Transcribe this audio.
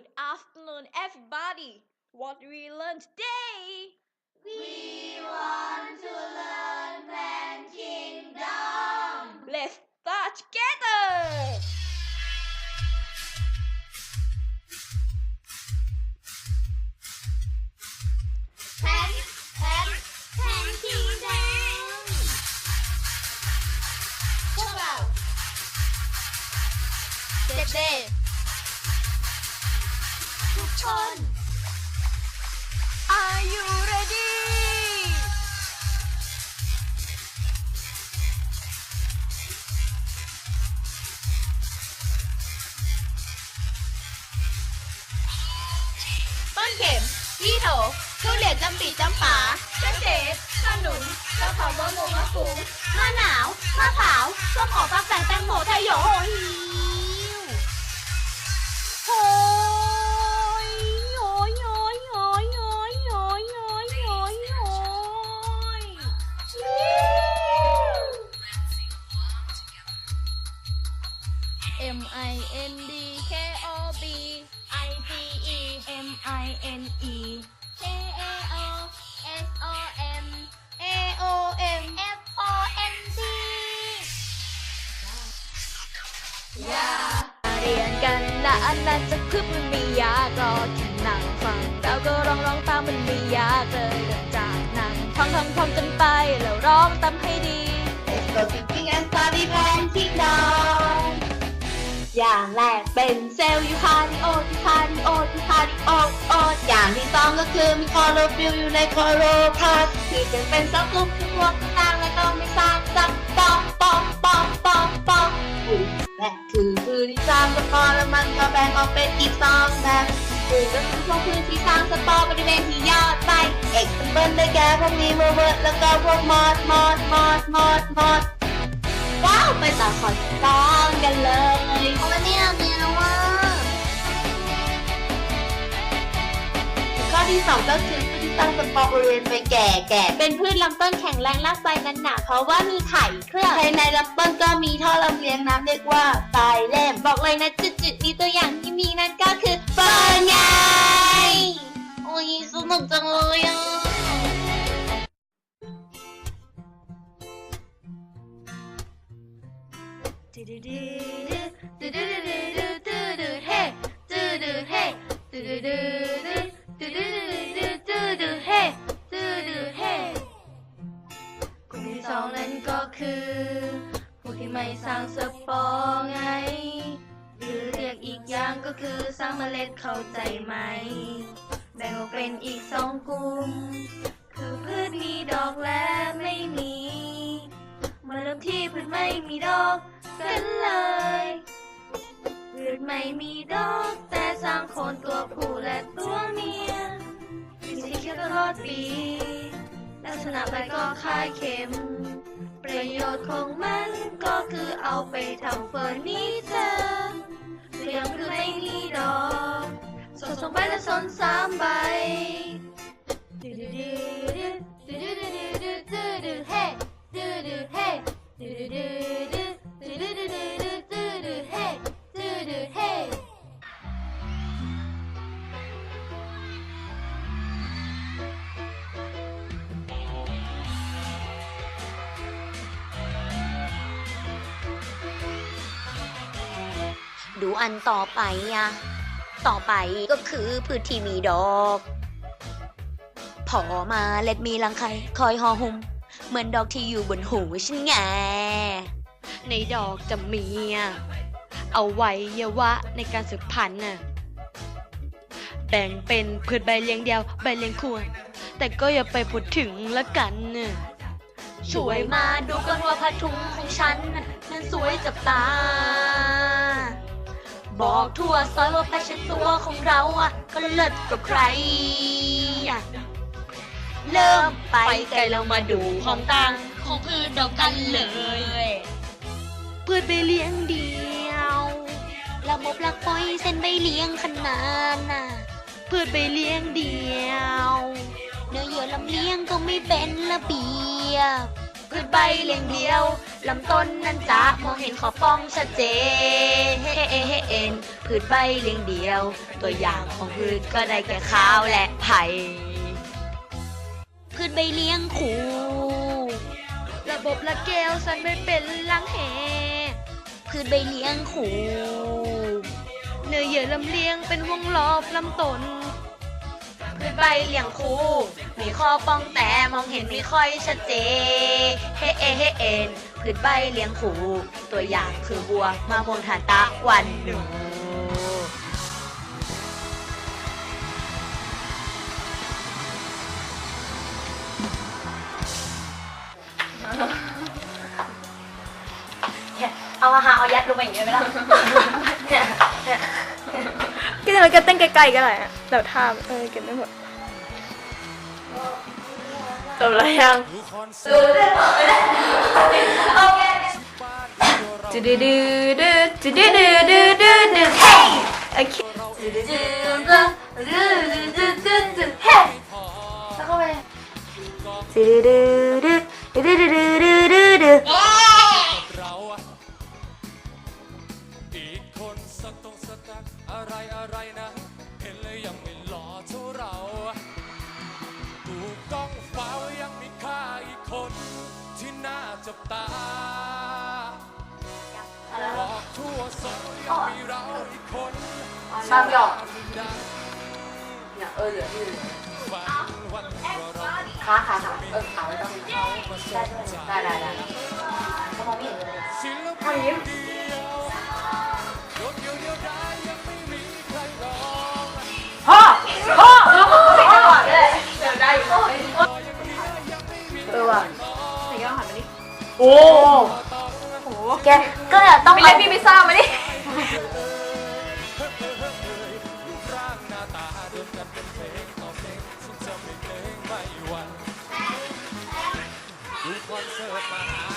Good afternoon, everybody. What we learn today? We want to learn Plant Kingdom. Let's start together. Plant, Plant, Plant Kingdom. พวกเราเด็กๆ ทุกคน Are you ready? ต้นเข็มพี่โถทุเรียนจำปีจำปาเจ้าเจขนุนเจ้าของมะม่วงมะกรูมะหนาวมะขาวส้มโอกฟักแฟงแตงโมไทยโยโ I N E K A O S O M A O M F O N D อยาเรียนกันนะอันนั้นจะพึบมันไม่ยากก็แค่นั่งฟังเราก็ร้องร้องตามมันไม่ยากเลยเดินจากนั่งท่องท่องท่องกันไปแล้วร้องตามให้ดี Let's go thinking and study Plant Kingdom อย่างแรกเป็นเซลล์ยูคาริโอยูคาริโอยูคาริโอโออย่างที่สองก็คือมีคลอโรฟิลอยู่ในคลอโรพลาสที่จะเป็นซับลูกที่พวกต่างและก็ไม่สร้างซับปองปองปองปองปองและคือพืชที่สร้างสปอร์แล้วมันก็แบ่งออกเป็นอีกสองแบบปุ๋ยก็คือพวกพืชที่สร้างสปอร์บริเวณที่ยอดไปเอกซ์เปิลได้แก่พวกมีโมเวิร์ดแล้วก็พวกมอดมอดมอดมอดมอดว้าวไปต่อขอต้องกันเลย ที่สองก็คือพืชที่ตั้งสปอร์บริเวณใบแก่แก่เป็นพืชลำต้นแข็งแรงรากใบนั้นหนาเพราะว่ามีไข่เครื่องภายในลำต้นก็มีท่อลำเลียงน้ำเรียกว่าปลายเล่มบอกเลยนะจุดๆนี้ตัวอย่างที่มีนั่นก็คือเฟิร์นไงโอ้ยสนุกจังเลยอะกลุ่ม ที่สองนั้นก็คือพวกที่ไม่สร้างสปอร์ไง หรือเรียกอีกอย่างก็คือสร้างเมล็ดเข้าใจไหม แบ่งออกเป็นอีกสองกลุ่ม คือพืชมีดอกและไม่มีมาเริ่มที่พืชไม่มีดอกกันเลยพืชไม่มีดอกแต่สร้างโคนตัวผู้และตัวเมียมีสีเขียวตลอดปีลักษณะใบก็คล้ายเข็ม ประโยชน์ของมันก็คือเอาไปทำเฟอร์นิเจอร์เรียงคือไม่มีดอกสนสองใบและสนสามใบดูดูดูดูดูดูดูดูดูดูเฮ้ดูดูเฮ้ดูดูดูดู ดูอันต่อไปอะต่อไปก็คือพืชที่มีดอกพอมาเล็ดมีรังไข่คอยห่อหุ้มเหมือนดอกที่อยู่บนหูฉันไง ในดอกจะมีอะเอาไว้ยวะในการสืบพันธุ์น่ะแบ่งเป็นพืชใบเลี้ยงเดียวใบเลี้ยงขวดแต่ก็อย่าไปพูดถึงละกันน่ะช่วยมาดูกันว่าผ้าถุงของฉันนั้นสวยจับตา บอกทั่วซอยว่าแฟชั่นตัวของเราอะก็เลิศกว่าใครอะเริ่มไปไกลเรามาดูความต่างของเพืชดอกกันเลยเพืชใบเลี้ยงเดียวระบบหลักปล่อยเส้นใบเลี้ยงขนาดน่ะเพืชใบเลี้ยงเดียว เนื้อเยื่อลำเลี้ยงก็ไม่เป็นระเบียบ พืชใบเลี้ยงเดียวลำต้นนั้นจะมองเห็นขอบป้องชัดเจนพืชใบเลี้ยงเดียว ตัวอย่างของพืชก็ได้แก่ข้าวและไผ่พืชใบเลี้ยงคู่ระบบละแก้วสันไม่เป็นลังแหพืชใบเลี้ยงคู่เนื้อเยื่อลำเลียงเป็นวงรอบลำต้น พืชใบเลี้ยงคู่ มีข้อป้องแต่มองเห็นไม่ค่อยชัดเจนเฮเอเฮเอ็นพืชใบเลี้ยงคู่ตัวอย่างคือบัวมะม่วงทานตะวันหนูเอามาหาเอายัดลงไปอย่างเงี้ยไหมล่ะ ก็จะมาเก็ตเต้นไกลๆก็ได้อะแต่ท่าเออเก็ตได้หมดจบแล้วยังจืดดืดดืดจืดดืดดืดดืดดืดดืดเฮ้ยโอเคแล้วเข้าไปจืดดืดดืดดืดดืดดืดดืดดืด บางหยอกเนี่ยเออเหลือที่ขาขาขาเออขาไว้ต้องได้ได้ได้ได้เขามองไม่เห็นเลยทำยิ้มพ่อพ่อเออพ่อไม่จังหวะเลยเดี๋ยวได้เออว่ะใส่ย้อนหันมาดิโอ้โหแก ก็เลยต้องไม่ใช่พี่พิซซ่ามาดิดูคอนเสิร์ตมา